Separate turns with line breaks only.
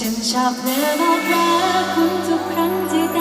ฉันชอบเธอบอกรักคุณทุกครั้งที่